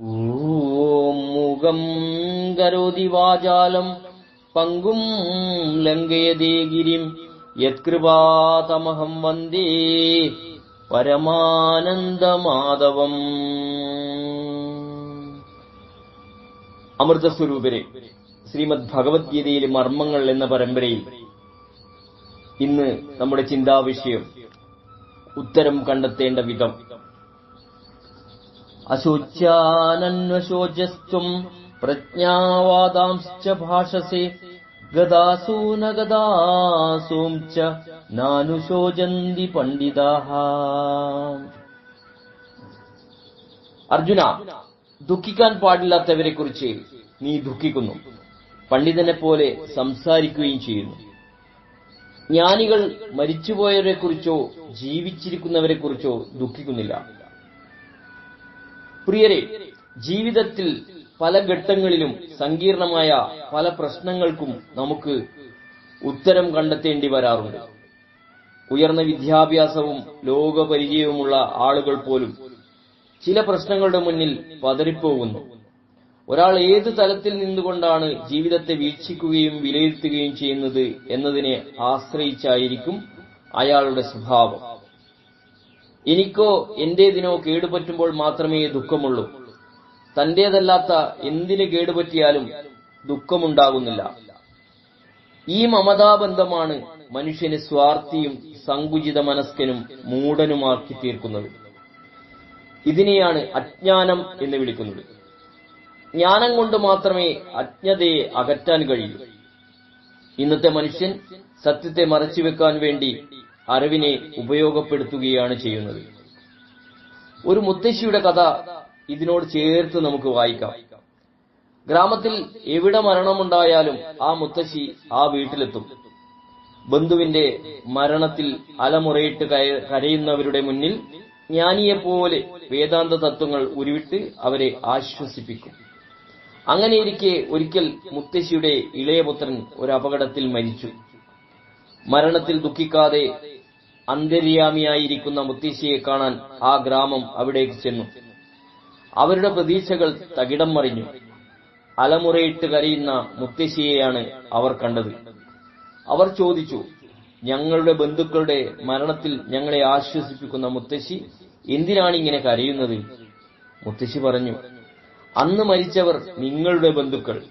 മുഖം കരോതി വാചാലം പങ്കും ലങ്കയതേ ഗിരിം യത്കൃപാതമഹം വന്ദേ പരമാനന്ദമാധവം. അമൃതസ്വരൂപരെ ശ്രീമദ് ഭഗവത്ഗീതയിലെ മർമ്മങ്ങൾ എന്ന പരമ്പരയിൽ ഇന്ന് നമ്മുടെ ചിന്താവിഷയം ഉത്തരം കണ്ടെത്തേണ്ട വിധം അശോച്യാനന്വശോചസ്ത്വം പ്രജ്ഞാവാദാംശ്ച ഭാഷസേ ഗദാസൂന ഗദാസൂം ച നാനുശോചന്തി പണ്ഡിതാഃ അർജുന ദുഃഖിക്കാൻ പാടില്ലാത്തവരെ കുറിച്ച് നീ ദുഃഖിക്കുന്നു. പണ്ഡിതനെ പോലെ സംസാരിക്കുകയും ചെയ്യുന്നു. ജ്ഞാനികൾ മരിച്ചുപോയവരെ കുറിച്ചോ ജീവിച്ചിരിക്കുന്നവരെ കുറിച്ചോ ദുഃഖിക്കുന്നില്ല. പ്രിയരെ ജീവിതത്തിൽ പല ഘട്ടങ്ങളിലും സങ്കീർണമായ പല പ്രശ്നങ്ങൾക്കും നമുക്ക് ഉത്തരം കണ്ടെത്തേണ്ടി വരാറുണ്ട്. ഉയർന്ന വിദ്യാഭ്യാസവും ലോകപരിചയവുമുള്ള ആളുകൾ പോലും ചില പ്രശ്നങ്ങളുടെ മുന്നിൽ പതറിപ്പോകുന്നു. ഒരാൾ ഏത് തലത്തിൽ നിന്നുകൊണ്ടാണ് ജീവിതത്തെ വീക്ഷിക്കുകയും വിലയിരുത്തുകയും ചെയ്യുന്നത് എന്നതിനെ ആശ്രയിച്ചായിരിക്കും അയാളുടെ സ്വഭാവം. എനിക്കോ എന്റേതിനോ കേടുപറ്റുമ്പോൾ മാത്രമേ ദുഃഖമുള്ളൂ. തന്റേതല്ലാത്ത എന്തിന് കേടുപറ്റിയാലും ദുഃഖമുണ്ടാകുന്നില്ല. ഈ മമതാബന്ധമാണ് മനുഷ്യനെ സ്വാർത്ഥിയും സങ്കുചിത മനസ്കനും മൂടനുമാക്കി തീർക്കുന്നത് ഇതിനെയാണ് അജ്ഞാനം എന്ന് വിളിക്കുന്നത്. ജ്ഞാനം കൊണ്ട് മാത്രമേ അജ്ഞതയെ അകറ്റാൻ കഴിയൂ. ഇന്നത്തെ മനുഷ്യൻ സത്യത്തെ മറച്ചുവെക്കാൻ വേണ്ടി അറിവിനെ ഉപയോഗപ്പെടുത്തുകയാണ് ചെയ്യുന്നത്. ഒരു മുത്തശ്ശിയുടെ കഥ ഇതിനോട് ചേർത്ത് നമുക്ക് വായിക്കാം. ഗ്രാമത്തിൽ എവിടെ മരണമുണ്ടായാലും ആ മുത്തശ്ശി ആ വീട്ടിലെത്തും. ബന്ധുവിന്റെ മരണത്തിൽ അലമുറയിട്ട് കരയുന്നവരുടെ മുന്നിൽ ജ്ഞാനിയെപ്പോലെ വേദാന്ത തത്വങ്ങൾ ഉരുവിട്ട് അവരെ ആശ്വസിപ്പിക്കും. അങ്ങനെയിരിക്കെ ഒരിക്കൽ മുത്തശ്ശിയുടെ ഇളയപുത്രൻ ഒരു അപകടത്തിൽ മരിച്ചു. മരണത്തിൽ ദുഃഖിക്കാതെ അന്തര്യാമിയായിരിക്കുന്ന മുത്തശ്ശിയെ കാണാൻ ആ ഗ്രാമം അവിടേക്ക് ചെന്നു. അവരുടെ പ്രതീക്ഷകൾ തകിടം മറിഞ്ഞു. അലമുറയിട്ട് കരയുന്ന മുത്തശ്ശിയെയാണ് അവർ കണ്ടത്. അവർ ചോദിച്ചു ഞങ്ങളുടെ ബന്ധുക്കളുടെ മരണത്തിൽ ഞങ്ങളെ ആശ്വസിപ്പിക്കുന്ന മുത്തശ്ശി എന്തിനാണ് ഇങ്ങനെ കരയുന്നത്? മുത്തശ്ശി പറഞ്ഞു അന്ന് മരിച്ചവർ നിങ്ങളുടെ ബന്ധുക്കൾ.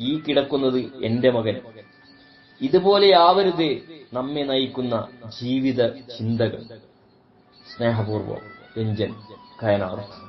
ഈ കിടക്കുന്നത് എന്റെ മകൻ. ഇതുപോലെയാവരുത് നമ്മെ നയിക്കുന്ന ജീവിത ചിന്തകൾ. സ്നേഹപൂർവം രഞ്ജൻ കയനാർ.